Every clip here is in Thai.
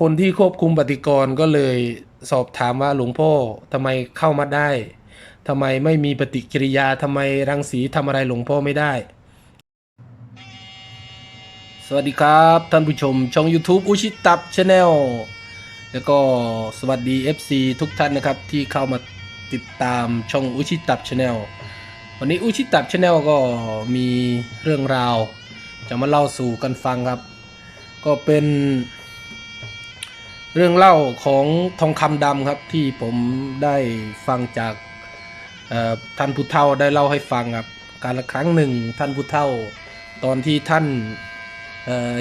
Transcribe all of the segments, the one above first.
คนที่ควบคุมปฏิกรก็เลยสอบถามว่าหลวงพ่อทำไมเข้ามาได้ทำไมไม่มีปฏิกิริยาทำไมรังสีทำอะไรหลวงพ่อไม่ได้ สวัสดีครับท่านผู้ชมช่อง YouTube อุชิตับชาแนลแล้วก็สวัสดี FC ทุกท่านนะครับที่เข้ามาติดตามช่องอุชิตับชาแนลวันนี้อุชิตับชาแนลก็มีเรื่องราว จะมาเล่าสู่กันฟังครับ ก็เป็น เรื่องเล่าของทองคำดำครับที่ผมได้ฟังจากท่านผู้เฒ่าได้เล่าให้ฟังครับการละครั้งหนึ่งท่านผู้เฒ่า ตอนที่ท่าน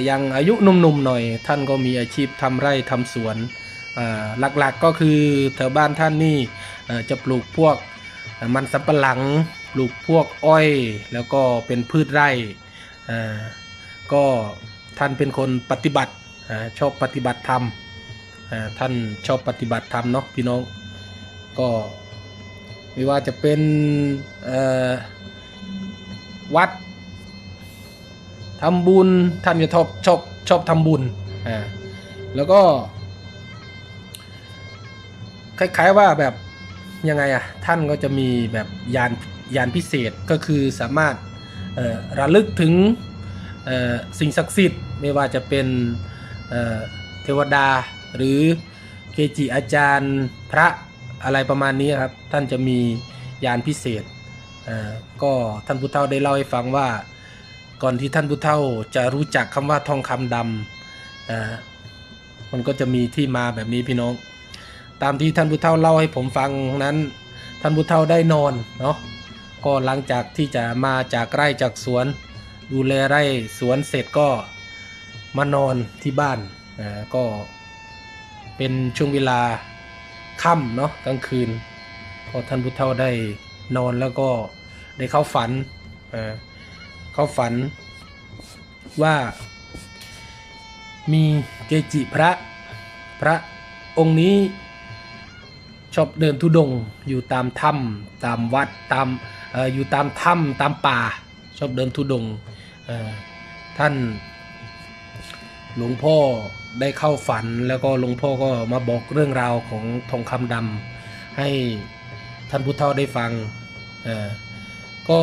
ยังอายุหนุ่มๆหน่อย ท่านก็มีอาชีพทำไร่ทำสวนหลักๆก็คือแถวบ้านท่านนี่จะปลูกพวกมันสำปะหลัง ปลูกพวกอ้อย แล้วก็เป็นพืชไร่ก็ท่านเป็นคนปฏิบัติอชอบปฏิบัติธรรม ท่านชอบปฏิบัติธรรมเนาะพี่น้อง ก็ไม่ว่าจะเป็นวัดทำบุญท่านจะชอบชอบชอบทำบุญอ่าแล้วก็ คล้ายๆว่าแบบยังไงอะท่านก็จะมีแบบยานยานพิเศษก็คือสามารถระลึกถึงสิ่งศักดิ์สิทธิ์ ไม่ว่าจะเป็นเทวดา หรือเกจิอาจารย์พระอะไรประมาณนี้ครับ ท่านจะมียานพิเศษอ่อก็ท่านพุทธเฒ่าได้เล่าให้ฟังว่า ก่อนที่ท่านพุทธเฒ่าจะรู้จักคำว่าทองคำดำอ่อมันก็จะมีที่มาแบบนี้พี่น้อง ตามที่ท่านพุทธเฒ่าเล่าให้ผมฟังนั้น ท่านพุทธเฒ่าได้นอนเนาะก็หลังจากที่จะมาจากไร่จากสวน ดูแลไร่สวนเสร็จก็มานอนที่บ้านก็ เป็นช่วงเวลาค่ำเนาะกลางคืนก็ท่านพุทธเฒ่าได้นอนแล้วก็ได้เข้าฝันเข้าฝันว่ามีเกจิพระพระองค์นี้ชอบเดินทุดงค์อยู่ตามถ้ำตามวัดตามอออยู่ตามถ้ำตามป่า ชอบเดินทุดงค์ท่านหลวงพ่อ ได้เข้าฝันแล้วก็หลวงพ่อก็มาบอกเรื่องราวของทองคำดำให้ท่านผู้เฒ่าได้ฟังเอ่อก็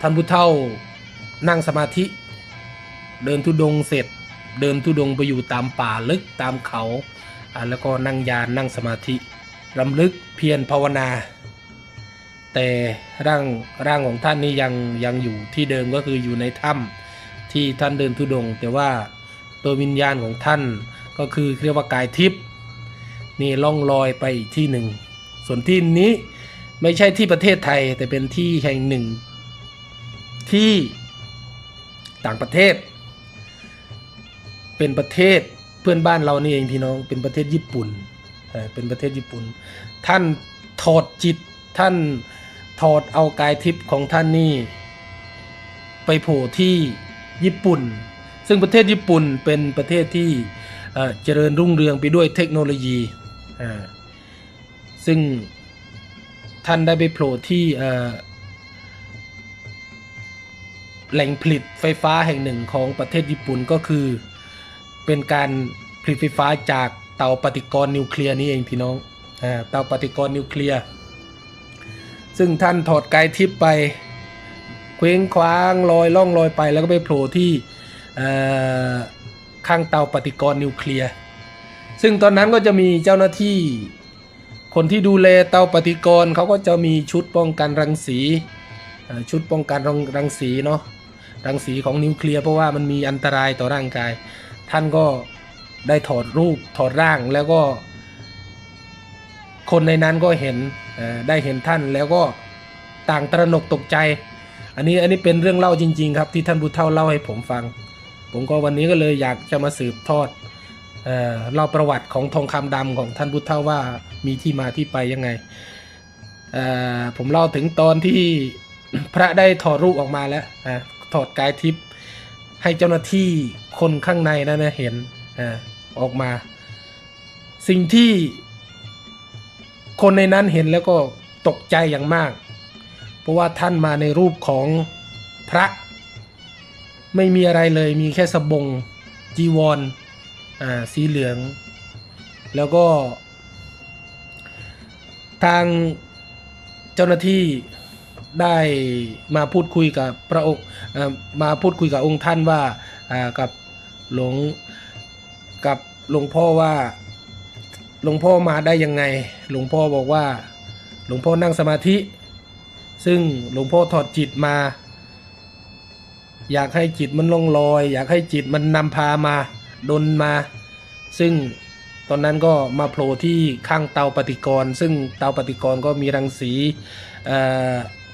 ท่านผู้เฒ่านั่งสมาธิ เดินทุดงเสร็จ เดินทุดงไปอยู่ตามป่าลึกตามเขาอ่าแล้วก็นั่งยานนั่งสมาธิรำลึกเพียรภาวนา แต่ร่างร่างของท่านนี่ยังยังอยู่ที่เดิมก็คืออยู่ในถ้ำที่ท่านเดินทุดงแต่ว่า ตัววิญญาณของท่านก็คือเรียกว่ากายทิพย์นี่ล่องลอยไปอีกที่หนึ่ง ส่วนที่นี้ไม่ใช่ที่ประเทศไทยแต่เป็นที่แห่งหนึ่ง ที่ต่างประเทศ เป็นประเทศเพื่อนบ้านเรานี่เองพี่น้องเป็นประเทศญี่ปุ่นเอ่อเป็นประเทศญี่ปุ่น ท่านถอดจิตท่านถอดเอากายทิพย์ของท่านนี่ ไปโผล่ที่ญี่ปุ่น ซึ่งประเทศญี่ปุ่นเป็นประเทศที่เจริญรุ่งเรืองไปด้วยเทคโนโลยีซึ่งท่านได้ไปโผล่ที่แหล่งผลิตไฟฟ้าแห่งหนึ่งของประเทศญี่ปุ่นก็คือ เป็นการผลิตไฟฟ้าจากเตาปฏิกรณ์นิวเคลียร์นี่เองพี่น้องเตาปฏิกรณ์นิวเคลียร์ซึ่งท่านถอดกายทิพย์ไป เคว้งคว้างลอยล่องลอยไปแล้วก็ไปโผล่ที่ ข้างเตาปฏิกรณ์นิวเคลียร์ ซึ่งตอนนั้นก็จะมีเจ้าหน้าที่ คนที่ดูแลเตาปฏิกรณ์เขาก็จะมีชุดป้องกันรังสี ชุดป้องกันรังรังสีเนาะ รังสีของนิวเคลียร์เพราะว่ามันมีอันตรายต่อร่างกาย ท่านก็ได้ถอดรูปถอดร่างแล้วก็ คนในนั้นก็เห็นได้เห็นท่านแล้วก็ต่างตระหนกตกใจ อันนี้อันนี้เป็นเรื่องเล่าจริง ๆ ครับที่ท่านบุญเท่าเล่าให้ผมฟัง ผมก็วันนี้ก็เลยอยากจะมาสืบทอดเอ่อเล่าประวัติของทองคำดำของท่านบุท่าว่ามีที่มาที่ไปยังไงเอ่อผมเล่าถึงตอนที่พระได้ถอดรูปออกมาแล้วอะถอดกายทิพย์ให้เจ้าหน้าที่คนข้างในนั่นนะเห็นอ่าออกมา สิ่งที่คนในนั้นเห็นแล้วก็ตกใจอย่างมาก เพราะว่าท่านมาในรูปของพระ ไม่มีอะไรเลยมีแค่สบงจีวรอ่าสีเหลือง แล้วก็ ทางเจ้าหน้าที่ได้มาพูดคุยกับพระองค์มาพูดคุยกับองค์ท่านว่ากับหลวงกับหลวงพ่อว่าหลวงพ่อมาได้ยังไง หลวงพ่อบอกว่า หลวงพ่อนั่งสมาธิ ซึ่งหลวงพ่อถอดจิตมา อยากให้จิตมันลงลอย อยากให้จิตมันนำพามาดนมา ซึ่งตอนนั้นก็มาโผล่ที่ข้างเตาปฏิกรณ์ ซึ่งเตาปฏิกรณ์ก็มีรังสี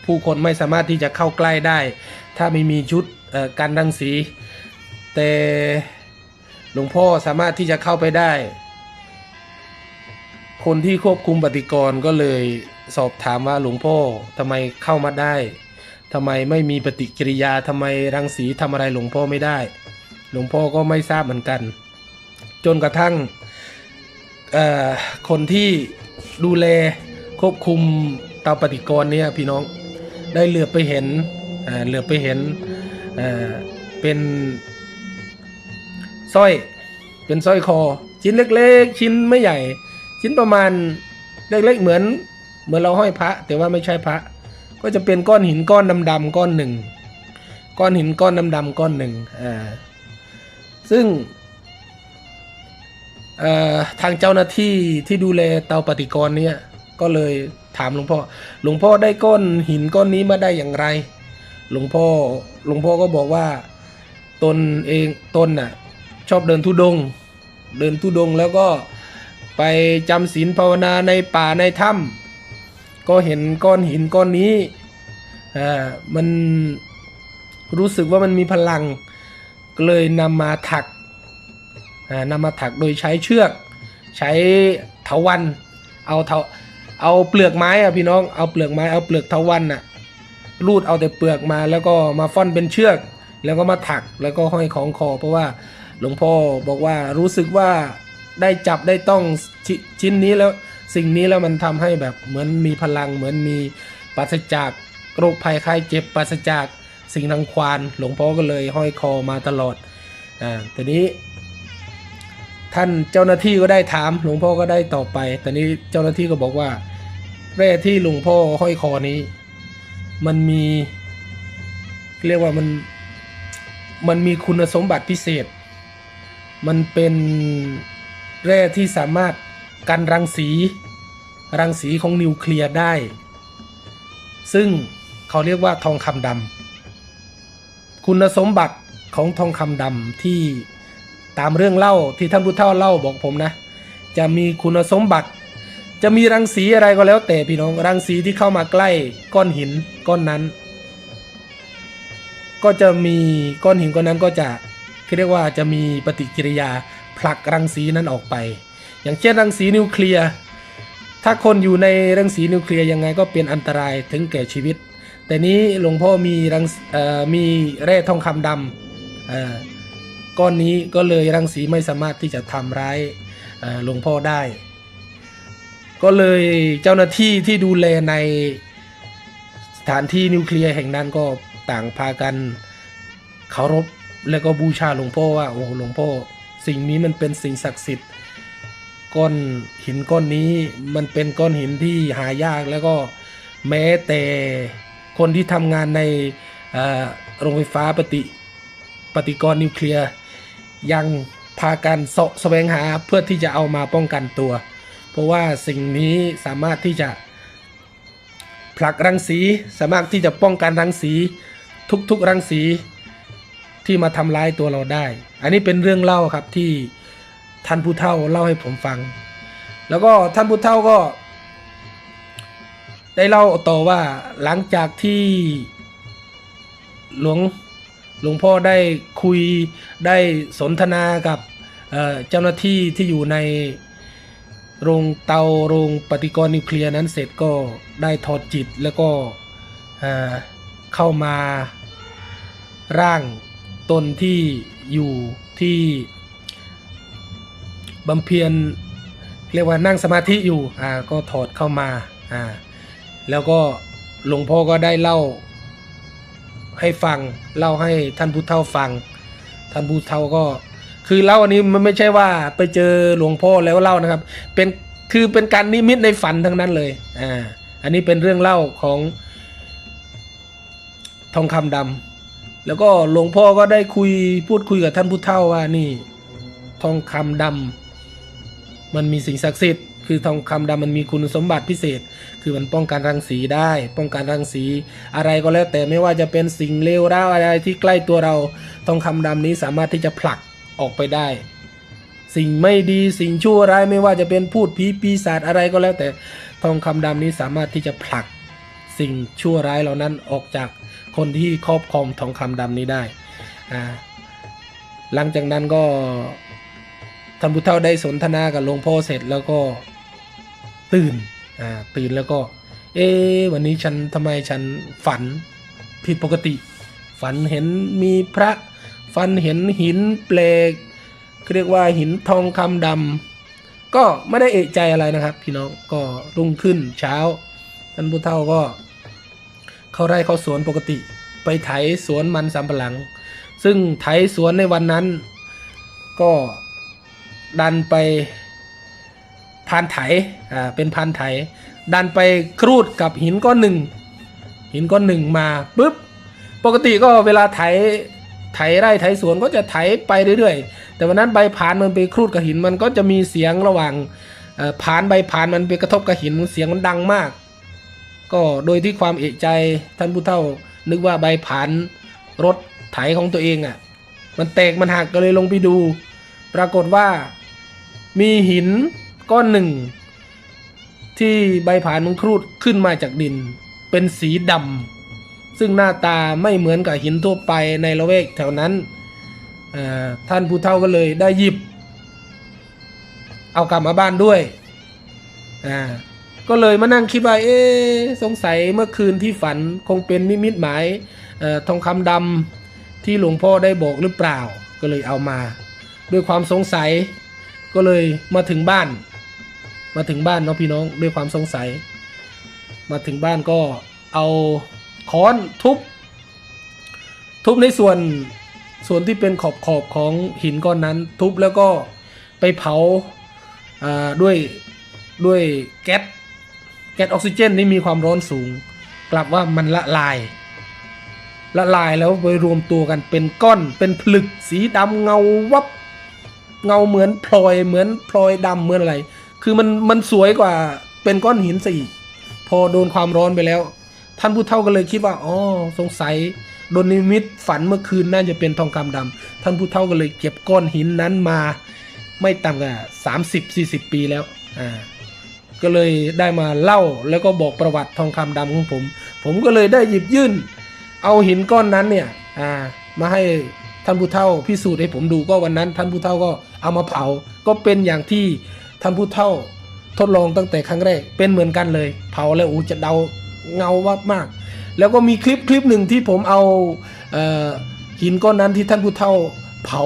ผู้คนไม่สามารถที่จะเข้าใกล้ได้ ถ้าไม่มีชุดกันรังสี แต่หลวงพ่อสามารถที่จะเข้าไปได้ คนที่ควบคุมปฏิกรณ์ก็เลยสอบถามว่าหลวงพ่อทำไมเข้ามาได้ ทำไมไม่มีปฏิกิริยาทำไมรังสีทำอะไรหลวงพ่อไม่ได้ หลวงพ่อก็ไม่ทราบเหมือนกัน จนกระทั่งคนที่ดูแลควบคุมเตาปฏิกรณ์เนี่ยพี่น้องได้เหลือไปเห็นเหลือไปเห็นเเป็นสร้อยเป็นสร้อยคอ ชิ้นเล็กๆ ชิ้นไม่ใหญ่ ชิ้นประมาณเล็กๆเหมือนเหมือนเราห้อยพระ แต่ว่าไม่ใช่พระ ก็จะเป็นก้อนหินก้อนดำๆก้อนหนึ่งก้อนหินก้อนดำๆก้อนหนึ่งอ่าซึ่งอ่อทางเจ้าหน้าที่ที่ดูแลเตาปฏิกรณ์เนี่ยก็เลยถามหลวงพ่อ หลวงพ่อได้ก้อนหินก้อนนี้มาได้อย่างไร หลวงพ่อ หลวงพ่อก็บอกว่าตนเองตนน่ะชอบเดินทุดง เดินทุดงแล้วก็ไปจำศีลภาวนาในป่าในถ้ำ ก็เห็นก้อนหินก้อนนี้อ่ามันรู้สึกว่ามันมีพลังเลยนำมาถักอ่านำมาถักโดยใช้เชือก ใช้เถาวันเอาเถาเอาเปลือกไม้อะพี่น้องเอาเปลือกไม้เอาเปลือกเถาวันอะรูดเอาแต่เปลือกมาแล้วก็มาฟ่อนเป็นเชือก แล้วก็มาถักแล้วก็ห้อยของคอ เพราะว่าหลวงพ่อบอกว่ารู้สึกว่าได้จับได้ต้องชชิ้นนี้แล้ว สิ่งนี้แล้วมันทำให้แบบเหมือนมีพลังเหมือนมีปราศจากโรคภัยไข้เจ็บปราศจากสิ่งทางควานหลวงพ่อก็เลยห้อยคอมาตลอดอ่าทีนี้ ท่านเจ้าหน้าที่ก็ได้ถามหลวงพ่อก็ได้ตอบไป แต่นี้เจ้าหน้าที่ก็บอกว่าแร่ที่หลวงพ่อห้อยคอนี้ มันมีเรียกว่ามันมันมีคุณสมบัติพิเศษ มันเป็นแร่ที่สามารถ กันรังสีรังสีของนิวเคลียร์ได้ ซึ่งเขาเรียกว่าทองคำดำคุณสมบัติของทองคำดำที่ตามเรื่องเล่าที่ท่านพุทธเจ้าเล่าบอกผมนะ จะมีคุณสมบัติ จะมีรังสีอะไรก็แล้วแต่พี่น้องรังสีที่เข้ามาใกล้ก้อนหินก้อนนั้น ก็จะมีก้อนหินก้อนนั้นก็จะเรียกว่าจะมีปฏิกิริยาผลักรังสีนั้นออกไป อย่างเช่นรังสีนิวเคลียร์ถ้าคนอยู่ในรังสีนิวเคลียร์ยังไงก็เป็นอันตรายถึงแก่ชีวิต แต่นี้หลวงพ่อมีรังมีแร่ทองคำดำก้อนนี้ก็เลยรังสีไม่สามารถที่จะทำร้ายหลวงพ่อได้ ก็เลยเจ้าหน้าที่ที่ดูแลในสถานที่นิวเคลียร์แห่งนั้นก็ต่างพากันเคารพและก็บูชาหลวงพ่อว่าโอ้หลวงพ่อสิ่งนี้มันเป็นสิ่งศักดิ์สิทธิ์ ก้อนหินก้อนนี้มันเป็นก้อนหินที่หายากแล้วก็แม้แต่คนที่ทำงานในโรงไฟฟ้าปฏิปฏิกรณ์นิวเคลียร์ยังพากันเสาะแสวงหาเพื่อที่จะเอามาป้องกันตัว เพราะว่าสิ่งนี้สามารถที่จะผลักรังสีสามารถที่จะป้องกันรังสีทุกๆรังสีที่มาทำร้ายตัวเราได้ อันนี้เป็นเรื่องเล่าครับที่ ท่านผู้เฒ่าเล่าให้ผมฟัง แล้วก็ท่านผู้เฒ่าก็ ได้เล่าต่อว่าหลังจากที่หลวงหลวงพ่อได้คุยได้สนทนากับเจ้าหน้าที่ที่อยู่ในโรงเตาโรงปฏิกรณ์นิวเคลียร์นั้นเสร็จก็ได้ถอดจิตแล้วก็เข้ามาร่างตนที่อยู่ที่ บำเพ็ญเรียกว่านั่งสมาธิอยู่อ่าก็ถอดเข้ามาอ่าแล้วก็หลวงพ่อก็ได้เล่าให้ฟังเล่าให้ท่านผู้เฒ่าฟัง ท่านผู้เฒ่าก็ คือเล่าอันนี้มันไม่ใช่ว่าไปเจอหลวงพ่อแล้วเล่านะครับ เป็นคือเป็นการนิมิตในฝันทั้งนั้นเลยอ่าอันนี้เป็นเรื่องเล่าของทองคำดำแล้วก็หลวงพ่อก็ได้คุยพูดคุยกับท่านผู้เฒ่าว่านี่ ทองคำดำ มันมีสิ่งศักดิ์สิทธิ์คือทองคำดำมันมีคุณสมบัติพิเศษ คือมันป้องกันรังสีได้ ป้องกันรังสี อะไรก็แล้วแต่ไม่ว่าจะเป็นสิ่งเลวร้ายอะไรที่ใกล้ตัวเราทองคำดำนี้สามารถที่จะผลักออกไปได้ สิ่งไม่ดีสิ่งชั่วร้ายไม่ว่าจะเป็นพูดผีปีศาจอะไรก็แล้วแต่ทองคำดำนี้สามารถที่จะผลัก สิ่งชั่วร้ายเหล่านั้นออกจากคนที่ครอบครองทองคำดำนี้ได้อ่าหลังจากนั้นก็ ท่านพุทธเจ้าได้สนทนากับหลวงพ่อเสร็จแล้วก็ตื่นอ่าตื่นแล้วก็ เอ๊วันนี้ฉันทำไมฉันฝันผิดปกติ ฝันเห็นมีพระฝันเห็นหินเปลกเรียกว่าหินทองคำดำก็ไม่ได้เอะใจอะไรนะครับ พี่น้องก็รุ่งขึ้นเช้าท่านผู้เฒ่าก็ เข้าไร่เข้าสวนปกติ ไปไถสวนมันสำปะหลัง ซึ่งไถสวนในวันนั้น ก็ ดันไปพานไถอ่าเป็นพานไถ ดันไปครูดกับหินก้อนหนึ่งหินก้อนหนึ่งมาปุ๊บปกติก็เวลาไถไถไร่ไถสวนก็จะไถไปเรื่อยๆ แต่วันนั้นใบผานมันไปครูดกับหินมันก็จะมีเสียงระหว่างอ่อผานใบผานมันไปกระทบกับหินเสียงมันดังมาก ก็โดยที่ความเอะใจท่านผู้เฒ่านึกว่าใบผานรถไถของตัวเองอะ่ะมันแตกมันหักก็เลยลงไปดู ปรากฏว่า มีหินก้อนหนึ่ง ที่ใบผานมันครูดขึ้นมาจากดิน เป็นสีดำซึ่งหน้าตาไม่เหมือนกับหินทั่วไปในละแวกแถวนั้นท่านผู้เฒ่าก็เลยได้หยิบ เอากลับมาบ้านด้วยอ่าก็เลยมานั่งคิดว่าเอ๊สงสัยเมื่อคืนที่ฝันคงเป็นนิมิตหมายออทองคำดำที่หลวงพ่อได้บอกหรือเปล่า ก็เลยเอามา ด้วยความสงสัย ก็เลยมาถึงบ้าน มาถึงบ้านเนาะพี่น้องด้วยความสงสัย มาถึงบ้านก็เอาค้อนทุบ ทุบในส่วนส่วนที่เป็นขอบขอบของหินก้อนนั้น ทุบแล้วก็ไปเผาาด้วยด้วยแก๊สแก๊สออกซิเจนที่มีความร้อนสูง กลับว่ามันละลาย ละลายแล้วไปรวมตัวกันเป็นก้อนเป็นผลึกสีดำเงาวับ เงาเหมือนพลอยเหมือนพลอยดำเหมือนอะไร คือมันมันสวยกว่าเป็นก้อนหินซะอีพอโดนความร้อนไปแล้ว ท่านผู้เฒ่าก็เลยคิดว่าอ๋อสงสัยโดนนิมิตฝันเมื่อคืนน่าจะเป็นทองคำดำท่านผู้เฒ่าก็เลยเก็บก้อนหินนั้นมา ไม่ต่ำกว่าสามสิบสี่สิบปีแล้วอ่าก็เลยได้มาเล่าแล้วก็บอกประวัติทองคำดำของผม ผมก็เลยได้หยิบยื่น เอาหินก้อนนั้นเนี่ยอ่ามาให้ ท่านผู้เฒ่าพิสูจน์ให้ผมดูก็วันนั้น ท่านผู้เฒ่าก็เอามาเผา ก็เป็นอย่างที่ท่านผู้เฒ่าทดลองตั้งแต่ครั้งแรกเป็นเหมือนกันเลย เผาแล้วโอูจะเดาเงาวับมาก แล้วก็มีคลิปคลิปหนึ่งที่ผมเอาเออหินก้อนนั้นที่ท่านผู้เฒ่าเผา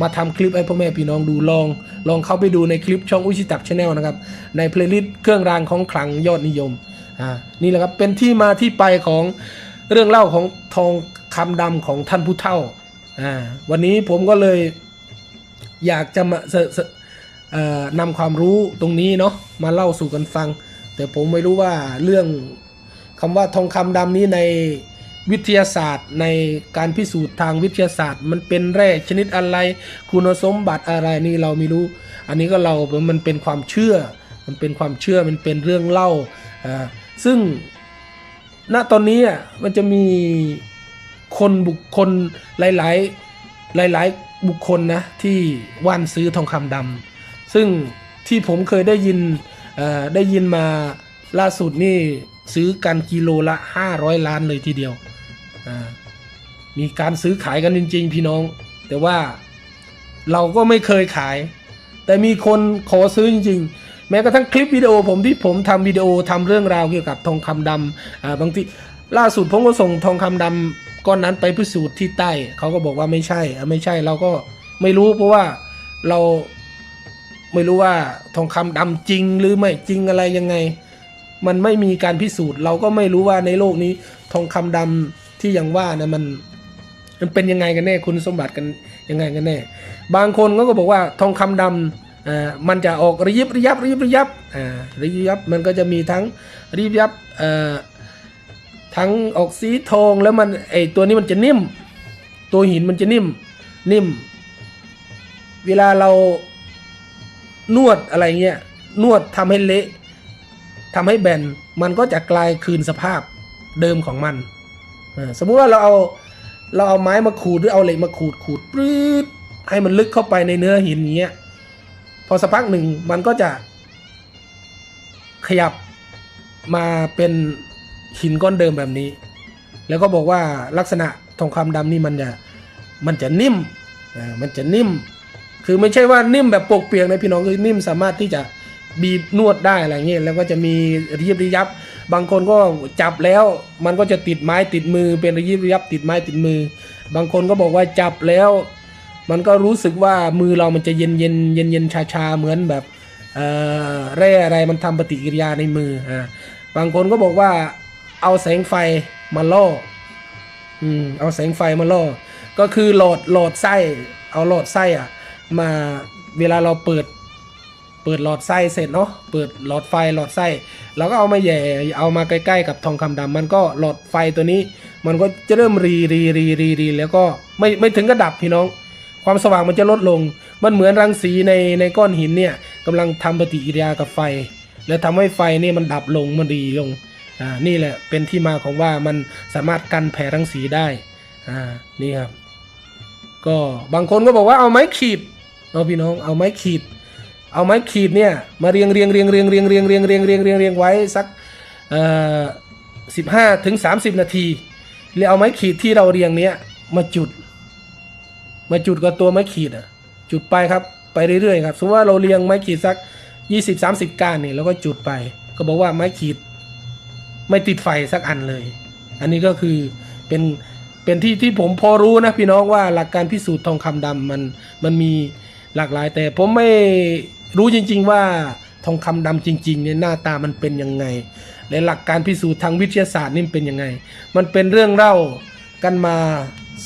มาทำคลิปให้พ่อแม่พี่น้องดูลอง ลองเข้าไปดูในคลิปช่องอุชิตับชาแนลนะครับ ในเพลย์ลิสต์เครื่องรางของขลังยอดนิยมอ่านี่แหละครับเป็นที่มาที่ไปของเรื่องเล่าของทองคำดำของท่านผู้เฒ่า อ่าวันนี้ผมก็เลยอยากจะมานำความรู้ตรงนี้เนาะมาเล่าสู่กันฟัง แต่ผมไม่รู้ว่าเรื่องคำว่าทองคำดำนี้ในวิทยาศาสตร์ในการพิสูจน์ทางวิทยาศาสตร์ มันเป็นแร่ชนิดอะไร คุณสมบัติอะไรนี่เราไม่รู้ อันนี้ก็เรา มันเป็นความเชื่อ มันเป็นความเชื่อ มันเป็นเรื่องเล่า ซึ่ง ณ ตอนนี้มันจะมี คนบุคคลหลาย ๆ หลาย ๆ บุคคลนะที่ว่านซื้อทองคำดำซึ่งที่ผมเคยได้ยินได้ยินมาล่าสุดนี่ซื้อกันกิโลละ 500 ล้านเลยทีเดียว มีการซื้อขายกันจริง ๆ พี่น้อง แต่ว่าเราก็ไม่เคยขาย แต่มีคนขอซื้อจริง ๆ แม้กระทั่งคลิปวิดีโอผมที่ผมทำวิดีโอทำเรื่องราวเกี่ยวกับทองคำดำอ่าบางทีล่าสุดผมก็ส่งทองคำดำ ก้อนนั้นไปพิสูจน์ที่ใต้ เขาก็บอกว่าไม่ใช่ไม่ใช่เราก็ไม่รู้เพราะว่าเราไม่รู้ว่าทองคำดำจริงหรือไม่จริงอะไรยังไง มันไม่มีการพิสูจน์ เราก็ไม่รู้ว่าในโลกนี้ทองคำดำที่อย่างว่านะมันมันเป็นยังไงกันแน่คุณสมบัติกันยังไงกันแน่ บางคนก็ก็บอกว่าทองคำดำอ่ามันจะออกระยิบระยับระยิบระยับอ่าระยิบระยับมันก็จะมีทั้งระยิบระยับอ่อ ทั้งออกสีทองแล้วมันไอตัวนี้มันจะนิ่ม ตัวหินมันจะนิ่ม นิ่ม เวลาเรานวดอะไรเงี้ยนวดทำให้เละทำให้แบนมันก็จะกลายคืนสภาพเดิมของมันอสมมุติว่าเราเอาเราเอาไม้มาขูดหรือเอาเหล็กมาขูดขูดปรืดให้มันลึกเข้าไปในเนื้อหินเงี้ยพอสักพักหนึ่งมันก็จะขยับมาเป็น หินก้อนเดิมแบบนี้ แล้วก็บอกว่าลักษณะทองคำดำนี่มันจะมันจะนิ่มอ่ามันจะนิ่ม คือไม่ใช่ว่านิ่มแบบปกเปียกนะพี่น้องคือนิ่มสามารถที่จะบีบนวดได้อะไรเงี้ยแล้วก็จะมีระยิบระยับ บางคนก็จับแล้ว มันก็จะติดไม้ติดมือ เป็นระยิบระยับติดไม้ติดมือ บางคนก็บอกว่าจับแล้ว มันก็รู้สึกว่ามือเรามันจะเย็นเย็นเย็นเย็นชาชาเหมือนแบบเอ่อแร่อะไรมันทำปฏิกิริยาในมืออ่าบางคนก็บอกว่า เอาแสงไฟมาล่ออืมเอาแสงไฟมาล่อ ก็คือโหลดโหลดไส้ เอาโหลดไส้อะ มาเวลาเราเปิด เปิดหลอดไส้เสร็จเนาะ เปิดหลอดไฟหลอดไส้เราก็เอามาแย่ เอามาใกล้ๆกับทองคำดำมันก็หลอดไฟตัวนี้ มันก็จะเริ่มรีรีรีรีรีแล้วก็ไม่ไม่ถึงกระดับพี่น้อง ความสว่างมันจะลดลง มันเหมือนรังสีในในก้อนหินเนี่ยกำลังทำปฏิกิริยากับไฟ แล้วทำให้ไฟเนี่ยมันดับลงมันรีลง นี่แหละเป็นที่มาของว่ามันสามารถกันแผ่รังสีได้อ่านี่ครับ ก็บางคนก็บอกว่าเอาไม้ขีดเอาพี่น้องเอาไม้ขีด เอาไม้ขีดเนี่ยมาเรียงเรียงเรียงเรียงเรียงเรียงเรียงเรียงเรียงเรียงเรียงไว้สักเอ่อสิบห้าถึงสามสิบนาทีแล้วเอาไม้ขีดที่เราเรียงเนี้ยมาจุด มาจุดกับตัวไม้ขีดอะจุดไปครับไปเรื่อยๆครับสมมติว่าเราเรียงไม้ขีดสักยี่สิบสามสิบก้านเนี่ยแล้วก็จุดไป ก็บอกว่าไม้ขีด ไม่ติดไฟสักอันเลย อันนี้ก็คือเป็นเป็นที่ที่ผมพอรู้นะพี่น้องว่าหลักการพิสูจน์ทองคำดำมันมันมีหลากหลาย แต่ผมไม่รู้จริง ๆว่าทองคำดำจริงๆเนี่ยหน้าตามันเป็นยังไง และหลักการพิสูจน์ทางวิทยาศาสตร์นี่เป็นยังไง มันเป็นเรื่องเล่ากันมา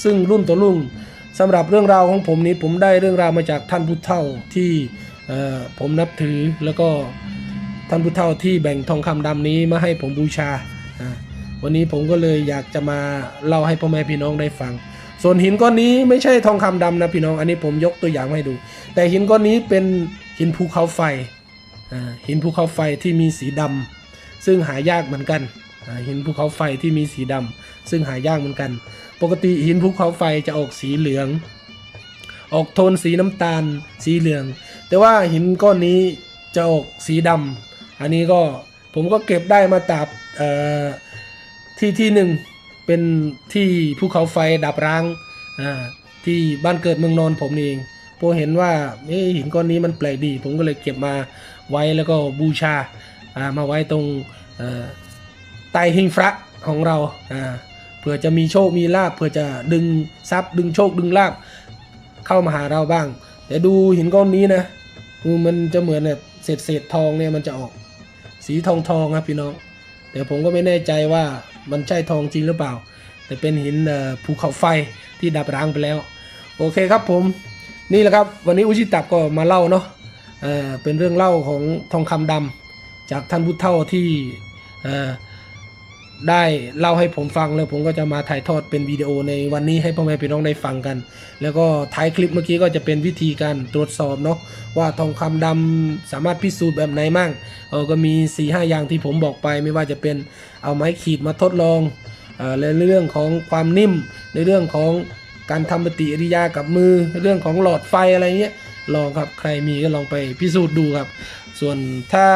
ซึ่งรุ่นต่อรุ่นสำหรับเรื่องราวของผมนี้ผมได้เรื่องราวมาจากท่านผู้เฒ่าที่ผมนับถือแล้วก็ ท่านผู้เฒ่าที่แบ่งทองคำดำนี้มาให้ผมบูชา วันนี้ผมก็เลยอยากจะมาเล่าให้พ่อแม่พี่น้องได้ฟัง ส่วนหินก้อนนี้ไม่ใช่ทองคำดำนะพี่น้อง อันนี้ผมยกตัวอย่างให้ดู แต่หินก้อนนี้เป็นหินภูเขาไฟ หินภูเขาไฟที่มีสีดำซึ่งหายากเหมือนกัน หินภูเขาไฟที่มีสีดำซึ่งหายากเหมือนกัน ปกติหินภูเขาไฟจะออกสีเหลือง ออกโทนสีน้ำตาล สีเหลือง แต่ว่าหินก้อนนี้จะออกสีดำ อันนี้ก็ผมก็เก็บได้มาจากที่ที่หนึ่งเป็นที่ภูเขาไฟดับร้างที่บ้านเกิดเมืองนอนผมเองพอเห็นว่าเอ้หินก้อนนี้มันแปลกดี ผมก็เลยเก็บมาไว้แล้วก็บูชาามาไว้ตรงเอ่อใต้หิ้งพระของเราาเผื่อจะมีโชคมีลาบเผื่อจะดึงทรัพย์ดึงโชคดึงลาบเข้ามาหาเราบ้าง แต่ดูหินก้อนนี้นะมันจะเหมือนแบบเศษเศษทองเนี่ยมันจะออก สีทองทองครับพี่น้อง แต่ผมก็ไม่แน่ใจว่ามันใช่ทองจริงหรือเปล่า แต่เป็นหินภูเขาไฟที่ดับร้างไปแล้ว โอเคครับผมนี่แหละครับ วันนี้อุชิตับก็มาเล่าเนาะเเป็นเรื่องเล่าของทองคำดำจากท่านพุทธเท่าที่ ได้เล่าให้ผมฟังแล้วผมก็จะมาถ่ายทอดเป็นวิดีโอในวันนี้ให้พ่อแม่พี่น้องได้ฟังกัน แล้วก็ท้ายคลิปเมื่อกี้ก็จะเป็นวิธีการตรวจสอบเนาะว่าทองคำดำสามารถพิสูจน์แบบไหนมั่งเออก็มี4ีหอย่างที่ผมบอกไป ไม่ว่าจะเป็นเอาไม้ขีดมาทดลองเอ่อในเรื่องของความนิ่ม ในเรื่องของการทำปฏิกิริยากับมือ เรื่องของหลอดไฟอะไรเงี้ยลองครับใครมีก็ลองไปพิสูจน์ดูครับ ส่วนถ้า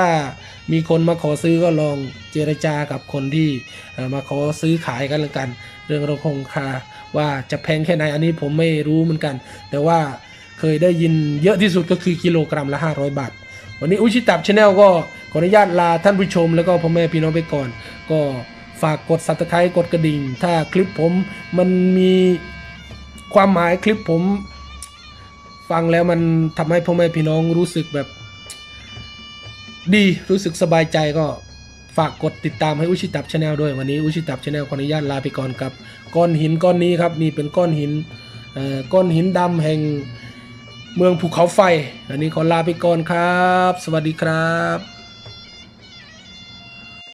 มีคนมาขอซื้อก็ลองเจรจากับคนที่มาขอซื้อขายกันแล้วกัน เรื่องราคงคาว่าจะแพงแค่ไหนอันนี้ผมไม่รู้เหมือนกัน แต่ว่าเคยได้ยินเยอะที่สุดก็คือกิโลกรัมละ 500 บาท วันนี้อุชิตับชาแนลก็ขออนุญาตลาท่านผู้ชม แล้วก็พ่อแม่พี่น้องไปก่อน ก็ฝากกด subscribe กดกระดิ่ง ถ้าคลิปผมมันมีความหมายคลิปผม ฟังแล้วมันทำให้พ่อแม่พี่น้องรู้สึกแบบ ดีรู้สึกสบายใจก็ฝากกดติดตามให้อุชิตับชาแนลด้วยวันนี้อุชิตับชาแนลขออนุญาตลาไปก่อนครับก้อนหินก้อนนี้ครับนี่เป็นก้อนหินก้อนหินดำแห่งเมืองภูเขาไฟ อันนี้ขอลาไปก่อนครับ สวัสดีครับ